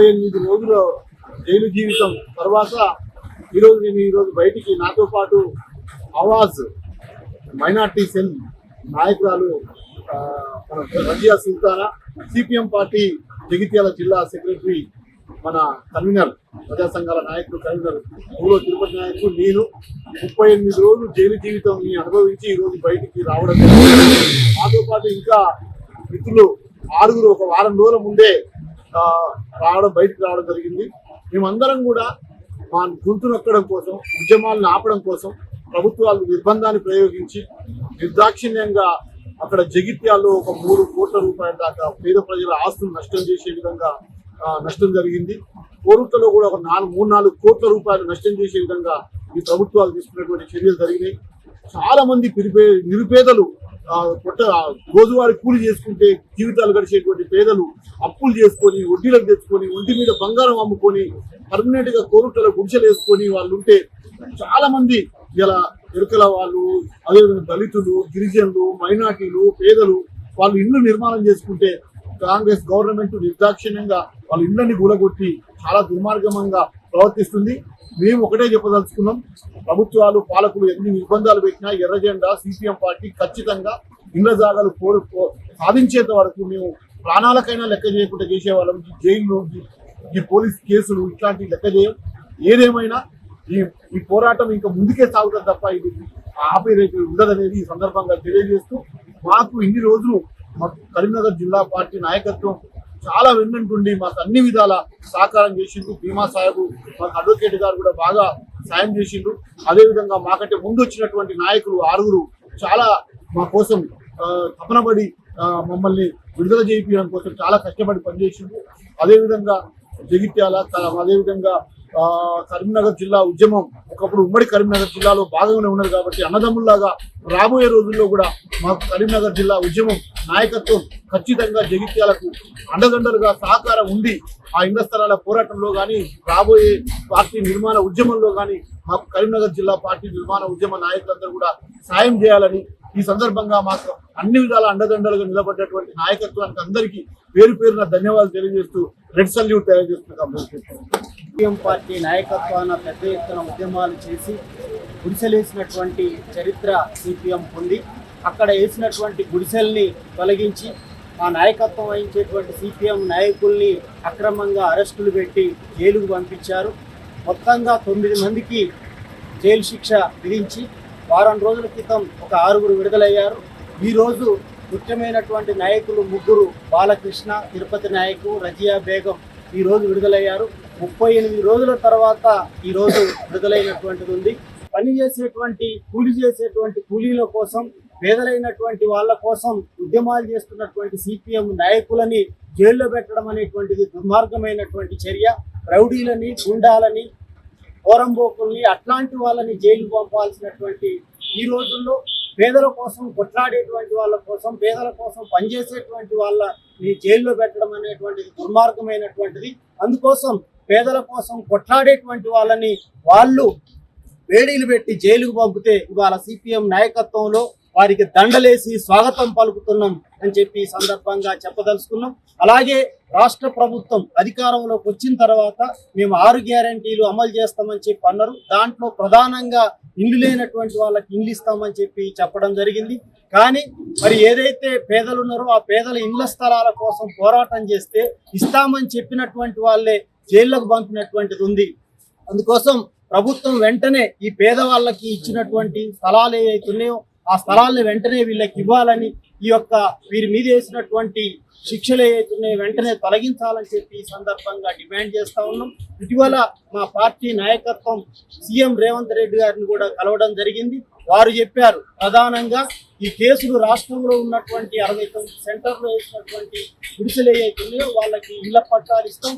ముప్పై ఎనిమిది రోజులు జైలు జీవితం తర్వాత ఈరోజు నేను ఈరోజు బయటికి నాతో పాటు ఆవాజ్ మైనార్టీ సెల్ నాయకురాలు మన రజియా సుల్తానా సిపిఎం పార్టీ జగిత్యాల జిల్లా సెక్రటరీ మన కన్వీనర్ ప్రజా సంఘాల నాయకుడు కన్వీనర్ ఊరో తిరుపతి నాయకుడు నేను. ముప్పై ఎనిమిది రోజులు జైలు జీవితం అనుభవించి ఈరోజు బయటికి రావడం నాతో మాతో పాటు ఇంకా మిత్రులు ఆరుగురు ఒక వారం రోజుల ముందే రావడం బయటికి రావడం జరిగింది. మేమందరం కూడా మా గుంతు నొక్కడం కోసం ఉద్యమాలను ఆపడం కోసం ప్రభుత్వాలు నిర్బంధాన్ని ప్రయోగించి నిర్దాక్షిణ్యంగా అక్కడ జగిత్యాల్లో ఒక మూడు కోట్ల రూపాయల దాకా పేద ప్రజల ఆస్తులు నష్టం చేసే విధంగా నష్టం జరిగింది. కోరుట్లలో కూడా ఒక నాలుగు మూడు నాలుగు కోట్ల రూపాయలు నష్టం చేసే విధంగా ఈ ప్రభుత్వాలు తీసుకున్నటువంటి చర్యలు జరిగినాయి. చాలా మంది నిరుపేదలు పొట్ట రోజువారి కూలి చేసుకుంటే జీవితాలు గడిచేటువంటి పేదలు అప్పులు చేసుకొని వడ్డీలకు తెచ్చుకొని ఒంటి మీద బంగారం అమ్ముకొని పర్మనెంట్గా కోరుట్లలో గుడిసెలు వేసుకొని వాళ్ళు ఉంటే చాలా మంది ఇలా ఎరుకల వాళ్ళు అదేవిధంగా దళితులు గిరిజనులు మైనార్టీలు పేదలు వాళ్ళు ఇళ్ళు నిర్మాణం చేసుకుంటే కాంగ్రెస్ గవర్నమెంట్ నిర్దాక్షిణ్యంగా వాళ్ళ ఇళ్ళని కూలగొట్టి చాలా దుర్మార్గమంగా ప్రవర్తిస్తుంది. మేము ఒకటే చెప్పదలుచుకున్నాం ప్రభుత్వాలు పాలకులు ఎన్ని నిర్బంధాలు పెట్టినా ఎర్రజెండా సిపిఎం పార్టీ ఖచ్చితంగా ఇళ్ళ జాగాలు కోరు సాధించేంత వరకు మేము ప్రాణాలకైనా లెక్క చేయకుండా చేసేవాళ్ళం. ఈ జైలు ఈ- పోలీస్ కేసులు ఇట్లాంటివి లెక్క చేయం. ఏదేమైనా ఈ ఈ పోరాటం ఇంకా ముందుకే సాగుతుంది తప్ప ఇది ఆపే రేపు ఉండదనేది ఈ సందర్భంగా తెలియజేస్తూ మాకు ఇన్ని రోజులు మాకు కరీంనగర్ జిల్లా పార్టీ నాయకత్వం చాలా వెన్నంటుండి మాకు అన్ని విధాల సహకారం చేసిండు భీమా సాహెబ్ మాకు అడ్వకేట్ గారు కూడా బాగా సాయం చేసిండు అదేవిధంగా మాకంటే ముందు వచ్చినటువంటి నాయకులు ఆరుగురు చాలా మా కోసం తపనబడి మమ్మల్ని విడుదల చేయించడం కోసం చాలా కష్టపడి పనిచేసిండు అదేవిధంగా జగిత్యాల అదేవిధంగా కరీంనగర్ జిల్లా ఉద్యమం ఒకప్పుడు ఉమ్మడి కరీంనగర్ జిల్లాలో భాగంగానే ఉన్నది కాబట్టి అన్నదమ్ముల్లాగా రాబోయే రోజుల్లో కూడా మాకు కరీంనగర్ జిల్లా ఉద్యమం నాయకత్వం ఖచ్చితంగా జగిత్యాలకు అండదండలుగా సహకారం ఉండి ఆ ఇండ్ల స్థలాల పోరాటంలో కానీ రాబోయే పార్టీ నిర్మాణ ఉద్యమంలో కానీ మాకు కరీంనగర్ జిల్లా పార్టీ నిర్మాణ ఉద్యమ నాయకులందరూ కూడా సాయం చేయాలని ఈ సందర్భంగా మాకు అన్ని విధాల అండదండలుగా నిలబడ్డటువంటి నాయకత్వానికి అందరికీ పేరు పేరున ధన్యవాదాలు తెలియజేస్తూ రెడ్ సల్యూట్ తెలియజేస్తున్నాం సిపిఎం పార్టీ నాయకత్వాన పెద్ద ఎత్తున ఉద్యమాలు చేసి గుడిసెలేసినటువంటి చరిత్ర సిపిఎం పొంది అక్కడ వేసినటువంటి గుడిసెల్ని తొలగించి ఆ నాయకత్వం వహించేటువంటి సిపిఎం నాయకుల్ని అక్రమంగా అరెస్టులు పెట్టి జైలుకు పంపించారు. మొత్తంగా తొమ్మిది మందికి జైలు శిక్ష విధించి వారం రోజుల క్రితం ఒక ఆరుగురు విడుదలయ్యారు. ఈరోజు ముఖ్యమైనటువంటి నాయకులు ముగ్గురు బాలకృష్ణ తిరుపతి నాయకు రజియా బేగం ఈరోజు విడుదలయ్యారు. ముప్పై ఎనిమిది రోజుల తర్వాత ఈరోజు విడుదలైనటువంటిది ఉంది. పని చేసేటువంటి కూలి చేసేటువంటి కూలీల కోసం పేదలైనటువంటి వాళ్ళ కోసం ఉద్యమాలు చేస్తున్నటువంటి సిపిఎం నాయకులని జైల్లో పెట్టడం అనేటువంటిది దుర్మార్గమైనటువంటి చర్య. రౌడీలని గుండాలని ఓరంబోకుల్ని అట్లాంటి వాళ్ళని జైలు పంపాల్సినటువంటి ఈ రోజుల్లో పేదల కోసం కొట్లాడేటువంటి వాళ్ళ కోసం పేదల కోసం పనిచేసేటువంటి వాళ్ళని జైల్లో పెట్టడం అనేటువంటిది దుర్మార్గమైనటువంటిది. అందుకోసం పేదల కోసం కొట్లాడేటువంటి వాళ్ళని వాళ్ళు వేడీలు పెట్టి జైలుకు పంపితే ఇవాళ సిపిఎం నాయకత్వంలో వారికి దండలేసి స్వాగతం పలుకుతున్నాం అని చెప్పి సందర్భంగా చెప్పదలుచుకున్నాం. అలాగే రాష్ట్ర ప్రభుత్వం అధికారంలోకి వచ్చిన తర్వాత మేము ఆరు గ్యారంటీలు అమలు చేస్తామని చెప్పి అన్నారు. దాంట్లో ప్రధానంగా ఇండ్లు లేనటువంటి వాళ్ళకి ఇండ్లు ఇస్తామని చెప్పి చెప్పడం జరిగింది. కానీ మరి ఏదైతే పేదలు ఉన్నారో ఆ పేదల ఇండ్ల స్థలాల కోసం పోరాటం చేస్తే ఇస్తామని చెప్పినటువంటి వాళ్ళే జైళ్ళకు పంపినటువంటిది ఉంది. అందుకోసం ప్రభుత్వం వెంటనే ఈ పేదవాళ్ళకి ఇచ్చినటువంటి స్థలాలు ఏవైతే ఉన్నాయో ఆ స్థలాల్ని వెంటనే వీళ్ళకి ఇవ్వాలని ఈ యొక్క వీరి మీద వేసినటువంటి శిక్షలు ఏవైతున్నాయి వెంటనే తొలగించాలని చెప్పి ఈ సందర్భంగా డిమాండ్ చేస్తా ఉన్నాం. ఇటీవల మా పార్టీ నాయకత్వం సీఎం రేవంత్ రెడ్డి గారిని కూడా కలవడం జరిగింది. వారు చెప్పారు ప్రధానంగా ఈ కేసులు రాష్ట్రంలో ఉన్నటువంటి అరవై తొమ్మిది సెంటర్లో వేసినటువంటి గుడిసెలు ఏవైతే వాళ్ళకి ఇళ్ళ పట్టాలు ఇస్తాం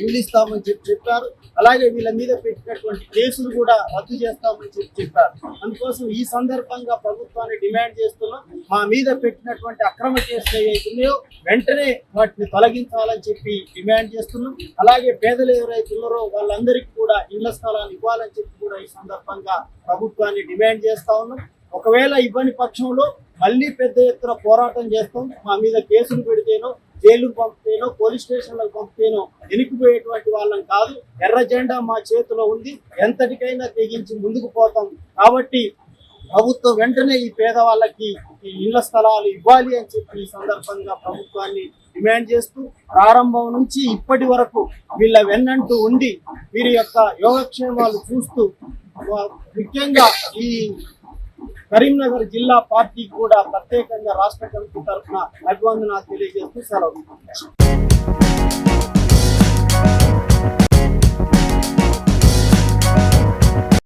ఇల్లు ఇస్తామని చెప్పి చెప్పారు. అలాగే వీళ్ళ మీద పెట్టినటువంటి కేసులు కూడా రద్దు చేస్తామని చెప్పి చెప్పారు. అందుకోసం ఈ సందర్భంగా ప్రభుత్వాన్ని డిమాండ్ చేస్తున్నాం. మా మీద పెట్టినటువంటి అక్రమ కేసులు ఏవైతున్నాయో వెంటనే వాటిని తొలగించాలని చెప్పి డిమాండ్ చేస్తున్నాం. అలాగే పేదలు ఎవరైతే ఉన్నారో వాళ్ళందరికీ కూడా ఇళ్ళ స్థలాలు ఇవ్వాలని చెప్పి కూడా ఈ సందర్భంగా ప్రభుత్వాన్ని డిమాండ్ చేస్తా ఉన్నాం. ఒకవేళ ఇవ్వని పక్షంలో మళ్ళీ పెద్ద ఎత్తున పోరాటం చేస్తాం మా మీద కేసులు పెడితేనో జైలుకు పంపితేనో పోలీస్ స్టేషన్లకు పంపితేనో వెనికిపోయేటువంటి వాళ్ళం కాదు. ఎర్ర జెండా మా చేతిలో ఉంది. ఎంతటికైనా తెగించి ముందుకు పోతాం. కాబట్టి ప్రభుత్వం వెంటనే ఈ పేదవాళ్ళకి ఈ ఇళ్ళ స్థలాలు ఇవ్వాలి అని చెప్పి ఈ సందర్భంగా ప్రభుత్వాన్ని డిమాండ్ చేస్తూ ప్రారంభం నుంచి ఇప్పటి వరకు వీళ్ళ వెన్నంటూ ఉండి వీరి యొక్క యోగక్షేమాలు చూస్తూ ముఖ్యంగా ఈ కరీంనగర్ జిల్లా పార్టీ కూడా ప్రత్యేకంగా రాష్ట్ర కమిటీ తరఫున అభివందనాలు తెలియజేస్తూ సెలవు.